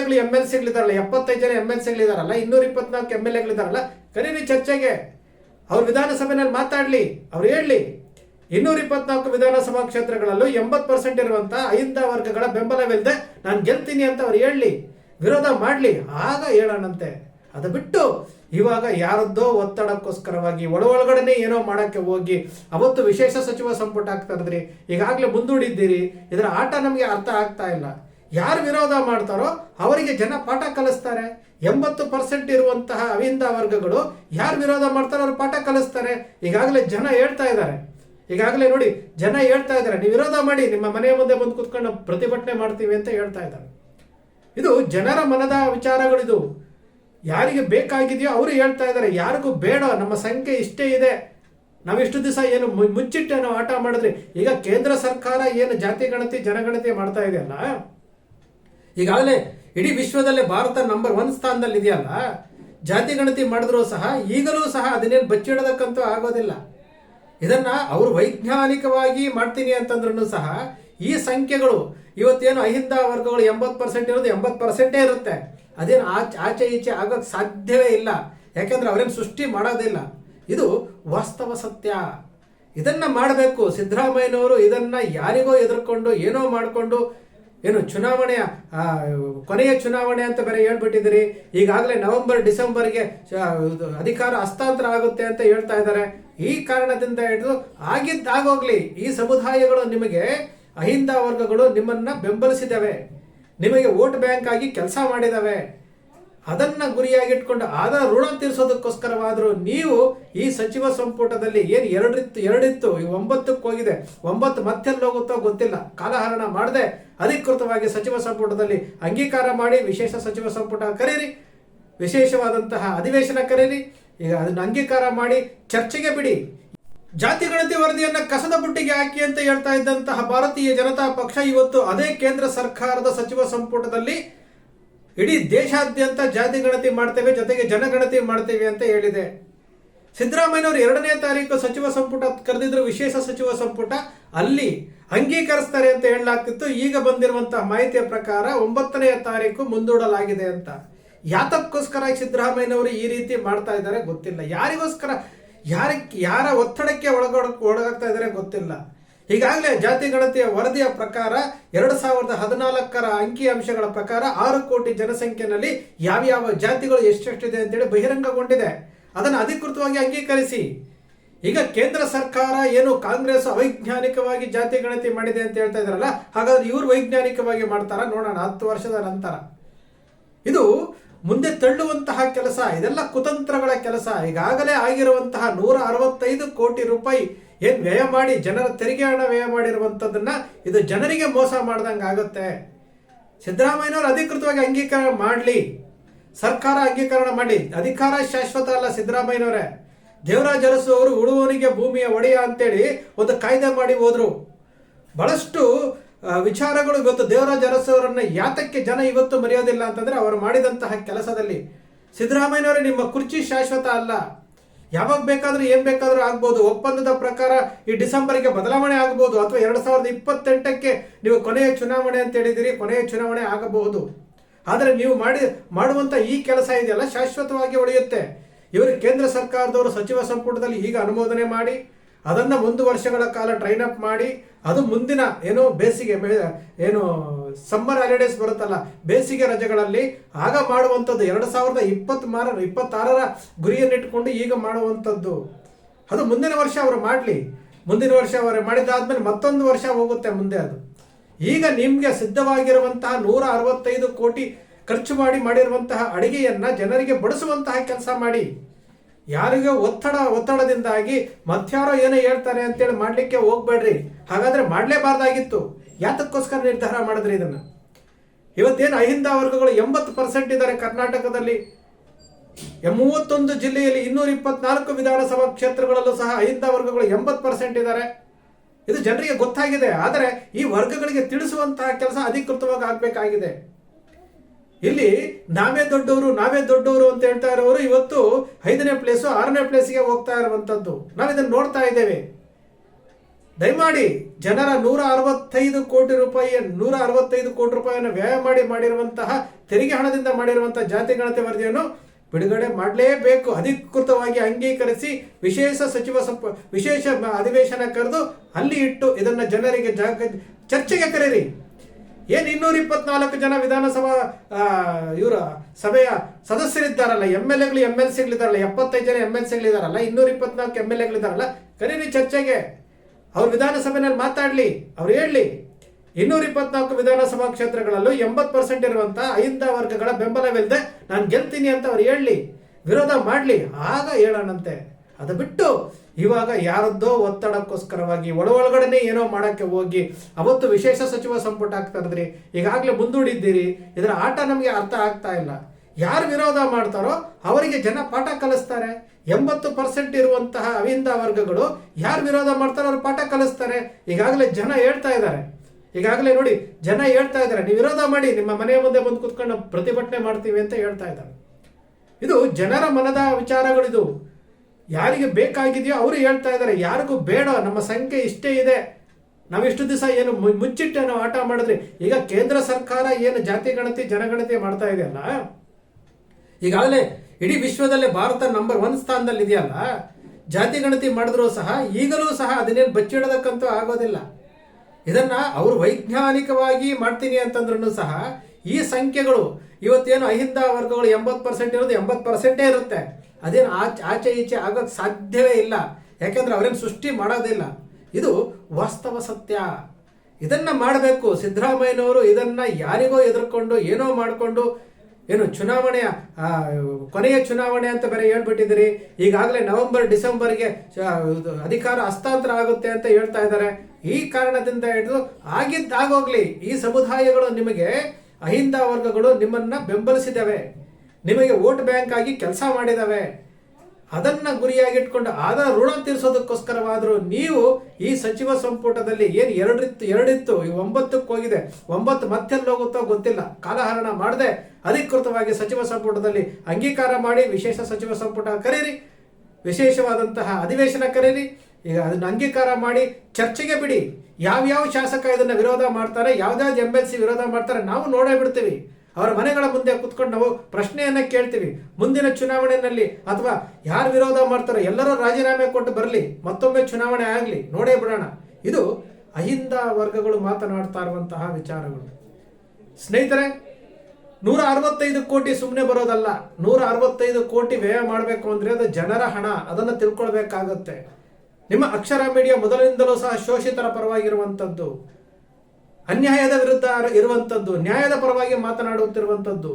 L M L ಸಿಗಳಿದಾರಲ್ಲ ಎಪ್ಪತ್ತೈದು ಜನ ಎಂ ಎಲ್ ಸಿಗಳಿದಾರಲ್ಲ ಇನ್ನೂರ ಇಪ್ಪತ್ನಾಲ್ಕು ಎಂ ಎಲ್ ಎಗಳಿದಾರಲ್ಲ ಕರೀರಿ ಚರ್ಚೆಗೆ. ಅವ್ರು ವಿಧಾನಸಭೆಯಲ್ಲಿ ಮಾತಾಡ್ಲಿ, ಅವ್ರು ಹೇಳಲಿ ಇನ್ನೂರ ಇಪ್ಪತ್ನಾಲ್ಕು ವಿಧಾನಸಭಾ ಕ್ಷೇತ್ರಗಳಲ್ಲೂ ಎಂಬತ್ತು ಪರ್ಸೆಂಟ್ ಇರುವಂತಹ ಐದ ವರ್ಗಗಳ ಬೆಂಬಲವಿಲ್ಲದೆ ನಾನು ಗೆಲ್ತೀನಿ ಅಂತ ಅವ್ರು ಹೇಳಲಿ ವಿರೋಧ ಮಾಡಲಿ, ಆಗ ಹೇಳೋಣಂತೆ. ಅದು ಬಿಟ್ಟು ಇವಾಗ ಯಾರದ್ದೋ ಒತ್ತಡಕ್ಕೋಸ್ಕರವಾಗಿ ಒಳ ಒಳಗಡೆನೆ ಏನೋ ಮಾಡಕ್ಕೆ ಹೋಗಿ, ಅವತ್ತು ವಿಶೇಷ ಸಚಿವ ಸಂಪುಟ ಆಗ್ತಾ ಇದ್ರಿ, ಈಗಾಗಲೇ ಮುಂದೂಡಿದ್ದೀರಿ, ಇದರ ಆಟ ನಮಗೆ ಅರ್ಥ ಆಗ್ತಾ ಇಲ್ಲ. ಯಾರು ವಿರೋಧ ಮಾಡ್ತಾರೋ ಅವರಿಗೆ ಜನ ಪಾಠ ಕಲಿಸ್ತಾರೆ. ಎಂಬತ್ತು ಪರ್ಸೆಂಟ್ ಇರುವಂತಹ ಅವಿಂದ ವರ್ಗಗಳು ಯಾರು ವಿರೋಧ ಮಾಡ್ತಾರೋ ಅವ್ರು ಪಾಠ ಕಲಿಸ್ತಾರೆ. ಈಗಾಗಲೇ ಜನ ಹೇಳ್ತಾ ಇದ್ದಾರೆ. ಈಗಾಗಲೇ ನೋಡಿ, ಜನ ಹೇಳ್ತಾ ಇದ್ದಾರೆ. ನೀವು ವಿರೋಧ ಮಾಡಿ, ನಿಮ್ಮ ಮನೆಯ ಮುಂದೆ ಬಂದು ಕುತ್ಕೊಂಡು ಪ್ರತಿಭಟನೆ ಮಾಡ್ತೀವಿ ಅಂತ ಹೇಳ್ತಾ ಇದ್ದಾರೆ. ಇದು ಜನರ ಮನದ ವಿಚಾರಗಳಿದು. ಯಾರಿಗೆ ಬೇಕಾಗಿದೆಯೋ ಅವರು ಹೇಳ್ತಾ ಇದ್ದಾರೆ. ಯಾರಿಗೂ ಬೇಡ, ನಮ್ಮ ಸಂಖ್ಯೆ ಇಷ್ಟೇ ಇದೆ. ನಾವಿಷ್ಟು ದಿವಸ ಏನು ಮುಚ್ಚಿಟ್ಟೆ ನಾವು ಆಟ ಮಾಡಿದ್ರಿ. ಈಗ ಕೇಂದ್ರ ಸರ್ಕಾರ ಏನು ಜಾತಿ ಗಣತಿ, ಜನಗಣತಿ ಮಾಡ್ತಾ ಇದೆಯಲ್ಲ ಈಗಾಗಲೇ ಇಡೀ ವಿಶ್ವದಲ್ಲೇ ಭಾರತ ನಂಬರ್ ಒನ್ ಸ್ಥಾನದಲ್ಲಿ ಇದೆಯಲ್ಲ ಜಾತಿ ಗಣತಿ ಮಾಡಿದ್ರು ಸಹ ಈಗಲೂ ಸಹ ಅದನ್ನೇನು ಬಚ್ಚಿಡೋದಕ್ಕಂತೂ ಆಗೋದಿಲ್ಲ. ಇದನ್ನ ಅವರು ವೈಜ್ಞಾನಿಕವಾಗಿ ಮಾಡ್ತೀನಿ ಅಂತಂದ್ರೂ ಸಹ ಈ ಸಂಖ್ಯೆಗಳು ಇವತ್ತೇನು ಅಹಿಂದ ವರ್ಗಗಳು ಎಂಬತ್ತು ಪರ್ಸೆಂಟ್ ಇರೋದು ಎಂಬತ್ತು ಪರ್ಸೆಂಟೇ ಇರುತ್ತೆ. ಅದೇನು ಆಚೆ ಆಚೆ ಈಚೆ ಆಗೋಕ್ಕೆ ಸಾಧ್ಯವೇ ಇಲ್ಲ. ಯಾಕೆಂದ್ರೆ ಅವರೇನು ಸೃಷ್ಟಿ ಮಾಡೋದಿಲ್ಲ. ಇದು ವಾಸ್ತವ ಸತ್ಯ. ಇದನ್ನ ಮಾಡಬೇಕು. ಸಿದ್ದರಾಮಯ್ಯನವರು ಇದನ್ನ ಯಾರಿಗೋ ಎದುರ್ಕೊಂಡು ಏನೋ ಮಾಡಿಕೊಂಡು ಏನು ಚುನಾವಣೆಯ ಕೊನೆಯ ಚುನಾವಣೆ ಅಂತ ಬೇರೆ ಹೇಳ್ಬಿಟ್ಟಿದ್ದೀರಿ. ಈಗಾಗಲೇ ನವೆಂಬರ್, ಡಿಸೆಂಬರ್ಗೆ ಅಧಿಕಾರ ಹಸ್ತಾಂತರ ಆಗುತ್ತೆ ಅಂತ ಹೇಳ್ತಾ ಇದ್ದಾರೆ. ಈ ಕಾರಣದಿಂದ ಹಿಡಿದು ಆಗಿದ್ದಾಗೋಗ್ಲಿ ಈ ಸಮುದಾಯಗಳು ನಿಮಗೆ ಅಹಿಂದ ವರ್ಗಗಳು ನಿಮ್ಮನ್ನ ಬೆಂಬಲಿಸಿದವೆ ನಿಮಗೆ ವೋಟ್ ಬ್ಯಾಂಕ್ ಆಗಿ ಕೆಲಸ ಮಾಡಿದವೆ ಅದನ್ನ ಗುರಿಯಾಗಿಟ್ಕೊಂಡು ಆದ ಋಣ ತೀರಿಸೋದಕ್ಕೋಸ್ಕರವಾದರೂ ನೀವು ಈ ಸಚಿವ ಸಂಪುಟದಲ್ಲಿ ಏನು ಎರಡಿತ್ತು ಎರಡಿತ್ತು, ಈ ಒಂಬತ್ತಕ್ಕೆ ಹೋಗಿದೆ, ಒಂಬತ್ತು ಮತ್ತೆಲ್ಲಿ ಹೋಗುತ್ತೋ ಗೊತ್ತಿಲ್ಲ. ಕಾಲಹರಣ ಮಾಡದೆ, ಅಧಿಕೃತವಾಗಿ ಸಚಿವ ಸಂಪುಟದಲ್ಲಿ ಅಂಗೀಕಾರ ಮಾಡಿ, ವಿಶೇಷ ಸಚಿವ ಸಂಪುಟ ಕರೀರಿ, ವಿಶೇಷವಾದಂತಹ ಅಧಿವೇಶನ ಕರೀರಿ, ಈಗ ಅದನ್ನು ಅಂಗೀಕಾರ ಮಾಡಿ, ಚರ್ಚೆಗೆ ಬಿಡಿ. ಜಾತಿ ಗಣತಿ ವರದಿಯನ್ನ ಕಸದ ಬುಟ್ಟಿಗೆ ಹಾಕಿ ಅಂತ ಹೇಳ್ತಾ ಇದ್ದಂತಹ ಭಾರತೀಯ ಜನತಾ ಪಕ್ಷ ಇವತ್ತು ಅದೇ ಕೇಂದ್ರ ಸರ್ಕಾರದ ಸಚಿವ ಸಂಪುಟದಲ್ಲಿ ಇಡೀ ದೇಶಾದ್ಯಂತ ಜಾತಿ ಗಣತಿ ಮಾಡ್ತೇವೆ, ಜೊತೆಗೆ ಜನಗಣತಿ ಮಾಡ್ತೇವೆ ಅಂತ ಹೇಳಿದೆ. ಸಿದ್ದರಾಮಯ್ಯನವರು ಎರಡನೇ ತಾರೀಕು ಸಚಿವ ಸಂಪುಟ ಕರೆದಿದ್ರು, ವಿಶೇಷ ಸಚಿವ ಸಂಪುಟ. ಅಲ್ಲಿ ಅಂಗೀಕರಿಸ್ತಾರೆ ಅಂತ ಹೇಳಲಾಗ್ತಿತ್ತು. ಈಗ ಬಂದಿರುವಂತಹ ಮಾಹಿತಿಯ ಪ್ರಕಾರ ಒಂಬತ್ತನೆಯ ತಾರೀಕು ಮುಂದೂಡಲಾಗಿದೆ ಅಂತ. ಯಾತಕ್ಕೋಸ್ಕರ ಸಿದ್ದರಾಮಯ್ಯನವರು ಈ ರೀತಿ ಮಾಡ್ತಾ ಇದ್ದಾರೆ ಗೊತ್ತಿಲ್ಲ. ಯಾರಿಗೋಸ್ಕರ ಯಾರಕ್ಕೆ ಯಾರ ಒತ್ತಡಕ್ಕೆ ಒಳಗಡ ಒಳಗಾಗ್ತಾ ಇದ್ದಾರೆ ಗೊತ್ತಿಲ್ಲ. ಈಗಾಗಲೇ ಜಾತಿ ಗಣತಿಯ ವರದಿಯ ಪ್ರಕಾರ ಎರಡು ಸಾವಿರದ ಹದಿನಾಲ್ಕರ ಅಂಕಿ ಅಂಶಗಳ ಪ್ರಕಾರ ಆರು ಕೋಟಿ ಜನಸಂಖ್ಯೆನಲ್ಲಿ ಯಾವ್ಯಾವ ಜಾತಿಗಳು ಎಷ್ಟೆಷ್ಟಿದೆ ಅಂತೇಳಿ ಬಹಿರಂಗಗೊಂಡಿದೆ. ಅದನ್ನು ಅಧಿಕೃತವಾಗಿ ಅಂಗೀಕರಿಸಿ. ಈಗ ಕೇಂದ್ರ ಸರ್ಕಾರ ಏನು ಕಾಂಗ್ರೆಸ್ ಅವೈಜ್ಞಾನಿಕವಾಗಿ ಜಾತಿ ಗಣತಿ ಮಾಡಿದೆ ಅಂತ ಹೇಳ್ತಾ ಇದಾರಲ್ಲ ಹಾಗಾದ್ರೆ ಇವರು ವೈಜ್ಞಾನಿಕವಾಗಿ ಮಾಡ್ತಾರ ನೋಡೋಣ, ಹತ್ತು ವರ್ಷದ ನಂತರ. ಇದು ಮುಂದೆ ತಳ್ಳುವಂತಹ ಕೆಲಸ, ಇದೆಲ್ಲ ಕುತಂತ್ರಗಳ ಕೆಲಸ, ಈಗಾಗಲೇ ಆಗಿರುವಂತಹ ನೂರ ಅರವತ್ತೈದು ಕೋಟಿ ರೂಪಾಯಿ ಏನ್ ವ್ಯಯ ಮಾಡಿ, ಜನರ ತೆರಿಗೆ ಹಣ ವ್ಯಯ ಮಾಡಿರುವಂಥದ್ದನ್ನು ಇದು ಜನರಿಗೆ ಮೋಸ ಮಾಡ್ದಂಗೆ ಆಗುತ್ತೆ. ಸಿದ್ದರಾಮಯ್ಯನವರು ಅಧಿಕೃತವಾಗಿ ಅಂಗೀಕಾರ ಮಾಡಲಿ. ಸರ್ಕಾರ ಅಂಗೀಕರಣ ಮಾಡಿ ಅಧಿಕಾರ ಶಾಶ್ವತ ಅಲ್ಲ ಸಿದ್ದರಾಮಯ್ಯನವರೇ. ದೇವರಾಜ ಅರಸು ಅವರು ಉಳುವವನಿಗೆ ಭೂಮಿಯ ಒಡೆಯ ಅಂತೇಳಿ ಒಂದು ಕಾಯ್ದೆ ಮಾಡಿ ಹೋದರು. ಬಹಳಷ್ಟು ವಿಚಾರಗಳು ಇವತ್ತು ದೇವರಾಜ ಅರಸು ಅವರನ್ನ ಯಾತಕ್ಕೆ ಜನ ಇವತ್ತು ಮರೆಯೋದಿಲ್ಲ ಅಂತಂದ್ರೆ ಅವರು ಮಾಡಿದಂತಹ ಕೆಲಸದಲ್ಲಿ. ಸಿದ್ದರಾಮಯ್ಯನವರೇ, ನಿಮ್ಮ ಕುರ್ಚಿ ಶಾಶ್ವತ ಅಲ್ಲ. ಯಾವಾಗ ಬೇಕಾದರೂ ಏನ್ ಬೇಕಾದರೂ ಆಗ್ಬೋದು. ಒಪ್ಪಂದದ ಪ್ರಕಾರ ಈ ಡಿಸೆಂಬರ್ಗೆ ಬದಲಾವಣೆ ಆಗಬಹುದು ಅಥವಾ ಎರಡ್ ಸಾವಿರದ ಇಪ್ಪತ್ತೆಂಟಕ್ಕೆ ನೀವು ಕೊನೆಯ ಚುನಾವಣೆ ಅಂತ ಹೇಳಿದಿರಿ, ಕೊನೆಯ ಚುನಾವಣೆ ಆಗಬಹುದು. ಆದರೆ ನೀವು ಮಾಡಿ, ಮಾಡುವಂತ ಈ ಕೆಲಸ ಇದೆಯಲ್ಲ, ಶಾಶ್ವತವಾಗಿ ಉಳಿಯುತ್ತೆ ಇವರು ಕೇಂದ್ರ ಸರ್ಕಾರದವರು, ಸಚಿವ ಸಂಪುಟದಲ್ಲಿ ಈಗ ಅನುಮೋದನೆ ಮಾಡಿ ಅದನ್ನ ಒಂದು ವರ್ಷಗಳ ಕಾಲ ಟ್ರೈನ್ ಅಪ್ ಮಾಡಿ, ಅದು ಮುಂದಿನ ಏನು ಬೇಸಿಗೆ ಏನು ಸಮ್ಮರ್ ಹಾಲಿಡೇಸ್ ಬರುತ್ತಲ್ಲ, ಬೇಸಿಗೆ ರಜೆಗಳಲ್ಲಿ ಆಗ ಮಾಡುವಂಥದ್ದು ಎರಡು ಸಾವಿರದ ಇಪ್ಪತ್ತ್ ಮಾರ ಇಪ್ಪತ್ತಾರರ ಗುರಿಯನ್ನಿಟ್ಟುಕೊಂಡು ಈಗ ಮಾಡುವಂಥದ್ದು. ಅದು ಮುಂದಿನ ವರ್ಷ ಅವರು ಮಾಡಲಿ. ಮುಂದಿನ ವರ್ಷ ಅವರು ಮಾಡಿದಾದ್ಮೇಲೆ ಮತ್ತೊಂದು ವರ್ಷ ಹೋಗುತ್ತೆ ಮುಂದೆ ಅದು. ಈಗ ನಿಮಗೆ ಸಿದ್ಧವಾಗಿರುವಂತಹ ನೂರ ಅರವತ್ತೈದು ಕೋಟಿ ಖರ್ಚು ಮಾಡಿ ಮಾಡಿರುವಂತಹ ಅಡಿಗೆಯನ್ನ ಜನರಿಗೆ ಬಡಿಸುವಂತಹ ಕೆಲಸ ಮಾಡಿ. ಯಾರಿಗೋ ಒತ್ತಡ, ಒತ್ತಡದಿಂದಾಗಿ ಮತ್ಯಾರೋ ಏನೋ ಹೇಳ್ತಾರೆ ಅಂತೇಳಿ ಮಾಡ್ಲಿಕ್ಕೆ ಹೋಗ್ಬೇಡ್ರಿ. ಹಾಗಾದ್ರೆ ಮಾಡಲೇಬಾರ್ದಾಗಿತ್ತು. ಯಾತಕ್ಕೋಸ್ಕರ ನಿರ್ಧಾರ ಮಾಡಿದ್ರಿ ಇದನ್ನ? ಇವತ್ತೇನು ಅಹಿಂದ ವರ್ಗಗಳು ಎಂಬತ್ತು ಪರ್ಸೆಂಟ್ ಇದ್ದಾರೆ ಕರ್ನಾಟಕದಲ್ಲಿ. ಮೂವತ್ತೊಂದು ಜಿಲ್ಲೆಯಲ್ಲಿ ಇನ್ನೂರ ಇಪ್ಪತ್ನಾಲ್ಕು ವಿಧಾನಸಭಾ ಕ್ಷೇತ್ರಗಳಲ್ಲೂ ಸಹ ಅಹಿಂದ ವರ್ಗಗಳು ಎಂಬತ್ತು ಪರ್ಸೆಂಟ್ ಇದ್ದಾರೆ. ಇದು ಜನರಿಗೆ ಗೊತ್ತಾಗಿದೆ. ಆದರೆ ಈ ವರ್ಗಗಳಿಗೆ ತಿಳಿಸುವಂತಹ ಕೆಲಸ ಅಧಿಕೃತವಾಗಿ ಆಗ್ಬೇಕಾಗಿದೆ. ಇಲ್ಲಿ ನಾವೇ ದೊಡ್ಡವರು ನಾವೇ ದೊಡ್ಡವರು ಅಂತ ಹೇಳ್ತಾ ಇರೋರು ಇವತ್ತು ಐದನೇ ಪ್ಲೇಸು ಆರನೇ ಪ್ಲೇಸ್ಗೆ ಹೋಗ್ತಾ ಇರುವಂತದ್ದು. ನಾವು ಇದನ್ನು ನೋಡ್ತಾ ಇದ್ದೇವೆ. ದಯಮಾಡಿ ಜನರ ನೂರ ಅರವತ್ತೈದು ಕೋಟಿ ರೂಪಾಯಿಯ, ನೂರ ಅರವತ್ತೈದು ಕೋಟಿ ರೂಪಾಯಿಯನ್ನು ವ್ಯಯ ಮಾಡಿ ಮಾಡಿರುವಂತಹ, ತೆರಿಗೆ ಹಣದಿಂದ ಮಾಡಿರುವಂತಹ ಜಾತಿ ಗಣತಿ ವರದಿಯನ್ನು ಬಿಡುಗಡೆ ಮಾಡಲೇಬೇಕು. ಅಧಿಕೃತವಾಗಿ ಅಂಗೀಕರಿಸಿ ವಿಶೇಷ ಸಚಿವ ವಿಶೇಷ ಅಧಿವೇಶನ ಕರೆದು ಅಲ್ಲಿ ಇಟ್ಟು ಇದನ್ನ ಜನರಿಗೆ ಜಾಗ, ಚರ್ಚೆಗೆ ಕರೀರಿ. ಏನ್ ಇನ್ನೂರ ಇಪ್ಪತ್ನಾಲ್ಕು ಜನ ವಿಧಾನಸಭಾ ಇವರ ಸಭೆಯ ಸದಸ್ಯರಿದ್ದಾರಲ್ಲ ಎಂ ಎಲ್ ಎಗಳು ಎಂ ಎಲ್ ಸಿಗಳಿದಾರಲ್ಲ ಎಪ್ಪತ್ತೈದು ಜನ ಎಂ ಎಲ್ ಸಿಗಳಿದಾರಲ್ಲ ಇನ್ನೂರ ಇಪ್ಪತ್ನಾಲ್ಕು ಎಂ ಎಲ್ ಎಗಳಿದಾರಲ್ಲ ಕರೀರಿ ಚರ್ಚೆಗೆ. ಅವ್ರು ವಿಧಾನಸಭೆಯಲ್ಲಿ ಮಾತಾಡ್ಲಿ, ಅವ್ರು ಹೇಳಲಿ. ಇನ್ನೂರ ಇಪ್ಪತ್ನಾಲ್ಕು ವಿಧಾನಸಭಾ ಕ್ಷೇತ್ರಗಳಲ್ಲೂ ಎಂಬತ್ತು ಪರ್ಸೆಂಟ್ ಇರುವಂಥ ಐದ ವರ್ಗಗಳ ಬೆಂಬಲವಿಲ್ಲದೆ ನಾನು ಗೆಲ್ತೀನಿ ಅಂತ ಅವ್ರು ಹೇಳಲಿ. ವಿರೋಧ ಮಾಡಲಿ, ಆಗ ಹೇಳೋಣಂತೆ. ಅದು ಬಿಟ್ಟು ಇವಾಗ ಯಾರದ್ದೋ ಒತ್ತಡಕ್ಕೋಸ್ಕರವಾಗಿ ಒಳ ಒಳಗಡೆನೆ ಏನೋ ಮಾಡಕ್ಕೆ ಹೋಗಿ ಅವತ್ತು ವಿಶೇಷ ಸಚಿವ ಸಂಪುಟ ಆಗ್ತಾ ಇದ್ರಿ ಈಗಾಗಲೇ ಮುಂದೂಡಿದ್ದೀರಿ, ಇದರ ಆಟ ನಮಗೆ ಅರ್ಥ ಆಗ್ತಾ ಇಲ್ಲ. ಯಾರು ವಿರೋಧ ಮಾಡ್ತಾರೋ ಅವರಿಗೆ ಜನ ಪಾಠ ಕಲಿಸ್ತಾರೆ. ಎಂಬತ್ತು ಪರ್ಸೆಂಟ್ ಇರುವಂತಹ ಅವಿಂದ ವರ್ಗಗಳು ಯಾರು ವಿರೋಧ ಮಾಡ್ತಾರೋ ಅವ್ರು ಪಾಠ ಕಲಿಸ್ತಾರೆ. ಈಗಾಗಲೇ ಜನ ಹೇಳ್ತಾ ಇದ್ದಾರೆ. ಈಗಾಗಲೇ ನೋಡಿ, ಜನ ಹೇಳ್ತಾ ಇದ್ದಾರೆ, ನೀವು ವಿರೋಧ ಮಾಡಿ, ನಿಮ್ಮ ಮನೆಯ ಮುಂದೆ ಬಂದು ಕುತ್ಕೊಂಡು ಪ್ರತಿಭಟನೆ ಮಾಡ್ತೀವಿ ಅಂತ ಹೇಳ್ತಾ ಇದ್ದಾರೆ. ಇದು ಜನರ ಮನದ ವಿಚಾರಗಳಿದು. ಯಾರಿಗೆ ಬೇಕಾಗಿದೆಯೋ ಅವರು ಹೇಳ್ತಾ ಇದ್ದಾರೆ, ಯಾರಿಗೂ ಬೇಡ, ನಮ್ಮ ಸಂಖ್ಯೆ ಇಷ್ಟೇ ಇದೆ. ನಾವು ಇಷ್ಟು ದಿವಸ ಏನು ಮುಚ್ಚಿಟ್ಟೆ ನಾವು ಆಟ ಮಾಡಿದ್ರೆ. ಈಗ ಕೇಂದ್ರ ಸರ್ಕಾರ ಏನು ಜಾತಿ ಗಣತಿ ಜನಗಣತಿ ಮಾಡ್ತಾ ಇದೆಯಲ್ಲ? ಈಗಾಗಲೇ ಇಡೀ ವಿಶ್ವದಲ್ಲೇ ಭಾರತ ನಂಬರ್ ಒನ್ ಸ್ಥಾನದಲ್ಲಿ ಇದೆಯಲ್ಲ? ಜಾತಿ ಗಣತಿ ಮಾಡಿದ್ರು ಸಹ, ಈಗಲೂ ಸಹ ಅದನ್ನೇನು ಬಚ್ಚಿಡೋದಕ್ಕಂತೂ ಆಗೋದಿಲ್ಲ. ಇದನ್ನ ಅವರು ವೈಜ್ಞಾನಿಕವಾಗಿ ಮಾಡ್ತೀನಿ ಅಂತಂದ್ರೂ ಸಹ ಈ ಸಂಖ್ಯೆಗಳು ಇವತ್ತೇನು ಅಹಿಂದ ವರ್ಗಗಳು ಎಂಬತ್ತು ಪರ್ಸೆಂಟ್ ಇರೋದು ಎಂಬತ್ತು ಪರ್ಸೆಂಟೇ ಇರುತ್ತೆ. ಅದೇನು ಆಚೆ ಆಚೆ ಈಚೆ ಆಗೋದು ಸಾಧ್ಯವೇ ಇಲ್ಲ. ಯಾಕೆಂದ್ರೆ ಅವರೇನು ಸೃಷ್ಟಿ ಮಾಡೋದಿಲ್ಲ ಇದು ವಾಸ್ತವ ಸತ್ಯ. ಇದನ್ನ ಮಾಡಬೇಕು. ಸಿದ್ದರಾಮಯ್ಯನವರು ಇದನ್ನ ಯಾರಿಗೋ ಎದುರ್ಕೊಂಡು, ಏನೋ ಮಾಡಿಕೊಂಡು, ಏನು ಚುನಾವಣೆಯ ಕೊನೆಯ ಚುನಾವಣೆ ಅಂತ ಬೇರೆ ಹೇಳ್ಬಿಟ್ಟಿದ್ದೀರಿ. ಈಗಾಗಲೇ ನವೆಂಬರ್, ಡಿಸೆಂಬರ್ಗೆ ಅಧಿಕಾರ ಹಸ್ತಾಂತರ ಆಗುತ್ತೆ ಅಂತ ಹೇಳ್ತಾ ಇದ್ದಾರೆ. ಈ ಕಾರಣದಿಂದ ಹಿಡಿದು ಆಗಿದ್ದಾಗೋಗ್ಲಿ ಈ ಸಮುದಾಯಗಳು ನಿಮಗೆ ಅಹಿಂದ ವರ್ಗಗಳು ನಿಮ್ಮನ್ನ ಬೆಂಬಲಿಸಿದವೆ ನಿಮಗೆ ವೋಟ್ ಬ್ಯಾಂಕ್ ಆಗಿ ಕೆಲಸ ಮಾಡಿದಾವೆ. ಅದನ್ನ ಗುರಿಯಾಗಿಟ್ಕೊಂಡು ಆದ ಋಣ ತೀರಿಸೋದಕ್ಕೋಸ್ಕರವಾದರೂ ನೀವು ಈ ಸಚಿವ ಸಂಪುಟದಲ್ಲಿ ಏನು ಎರಡಿತ್ತು ಎರಡಿತ್ತು, ಈ ಒಂಬತ್ತಕ್ಕೆ ಹೋಗಿದೆ, ಒಂಬತ್ತು ಮತ್ತೆಲ್ಲಿ ಹೋಗುತ್ತೋ ಗೊತ್ತಿಲ್ಲ. ಕಾಲಹರಣ ಮಾಡದೆ, ಅಧಿಕೃತವಾಗಿ ಸಚಿವ ಸಂಪುಟದಲ್ಲಿ ಅಂಗೀಕಾರ ಮಾಡಿ ವಿಶೇಷ ಸಚಿವ ಸಂಪುಟ ಕರೀರಿ. ವಿಶೇಷವಾದಂತಹ ಅಧಿವೇಶನ ಕರೀರಿ. ಈಗ ಅದನ್ನ ಅಂಗೀಕಾರ ಮಾಡಿ ಚರ್ಚೆಗೆ ಬಿಡಿ. ಯಾವ್ಯಾವ ಶಾಸಕ ಇದನ್ನು ವಿರೋಧ ಮಾಡ್ತಾರೆ ಯಾವ್ದಾವ್ದು ಎಂ ಎಲ್ ಸಿ ವಿರೋಧ ಮಾಡ್ತಾರೆ, ನಾವು ನೋಡೇ ಬಿಡ್ತೀವಿ. ಅವರ ಮನೆಗಳ ಮುಂದೆ ಕುತ್ಕೊಂಡು ನಾವು ಪ್ರಶ್ನೆಯನ್ನ ಕೇಳ್ತೀವಿ. ಮುಂದಿನ ಚುನಾವಣೆಯಲ್ಲಿ ಅಥವಾ ಯಾರು ವಿರೋಧ ಮಾಡ್ತಾರೋ ಎಲ್ಲರೂ ರಾಜೀನಾಮೆ ಕೊಟ್ಟು ಬರಲಿ, ಮತ್ತೊಮ್ಮೆ ಚುನಾವಣೆ ಆಗಲಿ, ನೋಡೇ ಬಿಡೋಣ. ಇದು ಅಹಿಂದ ವರ್ಗಗಳು ಮಾತನಾಡ್ತಾ ಇರುವಂತಹ ವಿಚಾರಗಳು. ಸ್ನೇಹಿತರೆ, ನೂರ ಅರವತ್ತೈದು ಕೋಟಿ ಸುಮ್ಮನೆ ಬರೋದಲ್ಲ. ನೂರ ಅರವತ್ತೈದು ಕೋಟಿ ವ್ಯಯ ಮಾಡಬೇಕು ಅಂದ್ರೆ ಅದು ಜನರ ಹಣ, ಅದನ್ನು ತಿಳ್ಕೊಳ್ಬೇಕಾಗತ್ತೆ. ನಿಮ್ಮ ಅಕ್ಷರ ಮೀಡಿಯಾ ಮೊದಲಿನಿಂದಲೂ ಸಹ ಶೋಷಿತರ ಪರವಾಗಿರುವಂಥದ್ದು ಅನ್ಯಾಯದ ವಿರುದ್ಧ ಇರುವಂಥದ್ದು, ನ್ಯಾಯದ ಪರವಾಗಿ ಮಾತನಾಡುತ್ತಿರುವಂಥದ್ದು.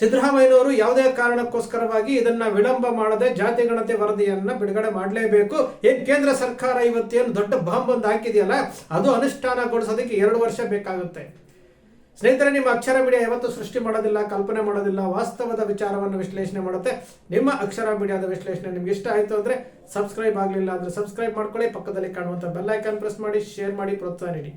ಸಿದ್ದರಾಮಯ್ಯನವರು ಯಾವುದೇ ಕಾರಣಕ್ಕೋಸ್ಕರವಾಗಿ ಇದನ್ನ ವಿಳಂಬ ಮಾಡದೆ ಜಾತಿ ಗಣತಿ ವರದಿಯನ್ನ ಬಿಡುಗಡೆ ಮಾಡಲೇಬೇಕು. ಏನ್ ಕೇಂದ್ರ ಸರ್ಕಾರ ಇವತ್ತೇನು ದೊಡ್ಡ ಬಾಂಬ್ ಒಂದು ಹಾಕಿದೆಯಲ್ಲ, ಅದು ಅನುಷ್ಠಾನಗೊಳಿಸೋದಕ್ಕೆ ಎರಡು ವರ್ಷ ಬೇಕಾಗುತ್ತೆ. ಸ್ನೇಹಿತರೆ, ನಿಮ್ಮ ಅಕ್ಷರ ಮೀಡಿಯಾ ಯಾವತ್ತೂ ಸೃಷ್ಟಿ ಮಾಡೋದಿಲ್ಲ, ಕಲ್ಪನೆ ಮಾಡೋದಿಲ್ಲ, ವಾಸ್ತವದ ವಿಚಾರವನ್ನು ವಿಶ್ಲೇಷಣೆ ಮಾಡುತ್ತೆ. ನಿಮ್ಮ ಅಕ್ಷರ ಮೀಡಿಯಾದ ವಿಶ್ಲೇಷಣೆ ನಿಮ್ಗೆ ಇಷ್ಟ ಆಯಿತು ಅಂದ್ರೆ ಸಬ್ಸ್ಕ್ರೈಬ್ ಆಗಲಿಲ್ಲ ಅಂದ್ರೆ ಸಬ್ಸ್ಕ್ರೈಬ್ ಮಾಡ್ಕೊಳ್ಳಿ. ಪಕ್ಕದಲ್ಲಿ ಕಾಣುವಂಥ ಬೆಲ್ ಐಕಾನ್ ಪ್ರೆಸ್ ಮಾಡಿ, ಶೇರ್ ಮಾಡಿ, ಪ್ರೋತ್ಸಾಹ ನೀಡಿ.